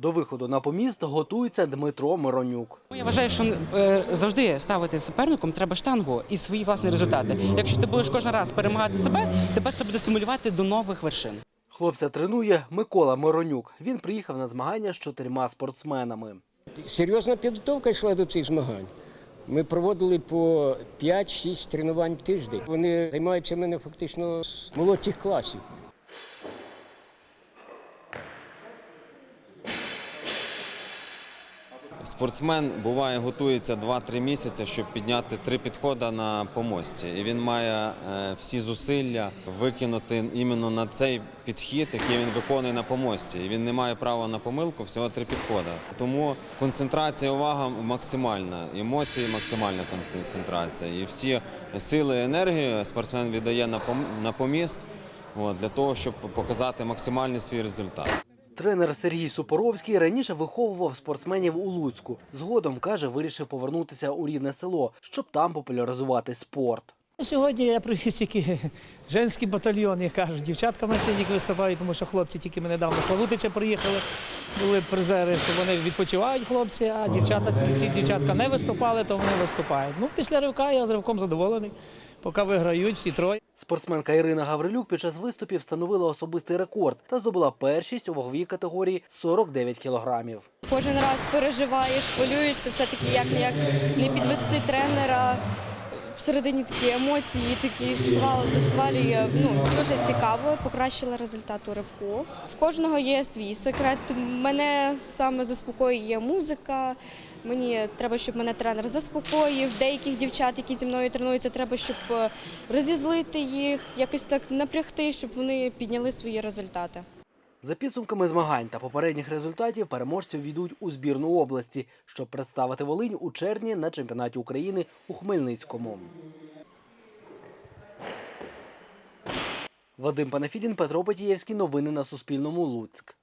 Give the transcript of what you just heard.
До виходу на поміст готується Дмитро Миронюк. Я вважаю, що е, завжди ставити суперником треба штангу і свої власні результати. Якщо ти будеш кожен раз перемагати себе, тебе це буде стимулювати до нових вершин. Хлопця тренує Микола Миронюк. Він приїхав на змагання з чотирма спортсменами. Серйозна підготовка йшла до цих змагань. Ми проводили по 5-6 тренувань в тиждень. Вони займаються мене фактично з молодших класів. Спортсмен буває готується 2-3 місяці, щоб підняти три підходи на помості. І він має е, всі зусилля викинути іменно на цей підхід, який він виконує на помості. І він не має права на помилку, всього три підходи. Тому концентрація, увага максимальна, емоції максимальна концентрація. І всі сили, енергію спортсмен віддає на пом- на поміст для того, щоб показати максимальний свій результат. Тренер Сергій Супоровський раніше виховував спортсменів у Луцьку. Згодом каже, вирішив повернутися у рідне село, щоб там популяризувати спорт. Сьогодні я привіз тільки женський батальйон, як кажуть. Дівчатка менше тільки виступають, тому що хлопці тільки ми недавно Славутича приїхали, були призери, то вони відпочивають хлопці, а дівчата, ці, ці дівчатка не виступали, то вони виступають. Ну, після ривка я з ривком задоволений, поки виграють всі троє. Спортсменка Ірина Гаврилюк під час виступів встановила особистий рекорд та здобула першість у ваговій категорії 49 кілограмів. Кожен раз переживаєш, хвилюєшся, все-таки як як не підвести тренера. Всередині такі емоції, такий шквал зашквалює. Ну дуже цікаво. Покращила результат у ривку. В кожного є свій секрет. Мене саме заспокоює музика. Мені треба, щоб мене тренер заспокоїв. Деяких дівчат, які зі мною тренуються, треба, щоб е, розізлити їх, якось так напрягти, щоб вони підняли свої результати. За підсумками змагань та попередніх результатів переможців війдуть у збірну області, щоб представити Волинь у червні на чемпіонаті України у Хмельницькому. Вадим Панафідін, Петро Петієвський. Новини на Суспільному. Луцьк.